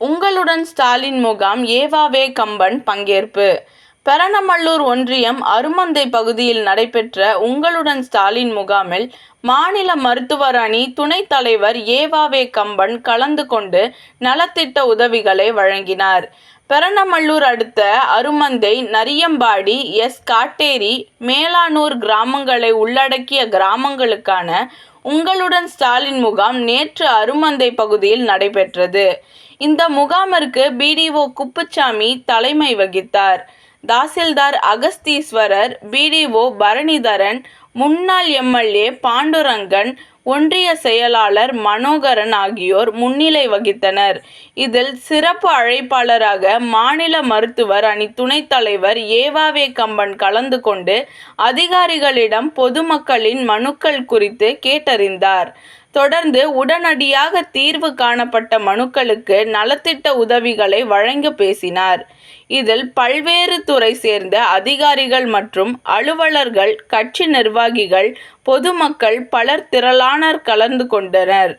உங்களுடன் ஸ்டாலின் முகாம் ஏவாவே கம்பன் பங்கேற்பு பெரணமல்லூர் ஒன்றியம் அருமந்தை பகுதியில் நடைபெற்ற உங்களுடன் ஸ்டாலின் முகாமில் மாநில மருத்துவர் அணி துணைத் தலைவர் ஏவாவே கம்பன் கலந்து கொண்டு நலத்திட்ட உதவிகளை வழங்கினார். பெரணமல்லூர் அடுத்த அருமந்தை நரியம்பாடி எஸ். காட்டேரி மேலானூர் கிராமங்களை உள்ளடக்கிய கிராமங்களுக்கான உங்களுடன் ஸ்டாலின் முகாம் நேற்று அருமந்தை பகுதியில் நடைபெற்றது. இந்த முகாமிற்கு பிடிஓ குப்புச்சாமி தலைமை வகித்தார். தாசில்தார் அகஸ்தீஸ்வரர் பிடிஓ பரணிதரன் முன்னாள் எம்எல்ஏ பாண்டுரங்கன் ஒன்றிய செயலாளர் மனோகரன் ஆகியோர் முன்னிலை வகித்தனர். இதில் சிறப்பு அழைப்பாளராக மாநில மருத்துவர் அணி துணைத் தலைவர் ஏவாவே கம்பன் கலந்து கொண்டு அதிகாரிகளிடம் பொதுமக்களின் மனுக்கள் குறித்து கேட்டறிந்தார். தொடர்ந்து உடனடியாக தீர்வு காணப்பட்ட மனுக்களுக்கு நலத்திட்ட உதவிகளை வழங்கி பேசினார். இதில் பல்வேறு துறை சேர்ந்த அதிகாரிகள் மற்றும் அலுவலர்கள் கட்சி நிர்வாகிகள் பொதுமக்கள் பலர் திரளானர் கலந்து கொண்டனர்.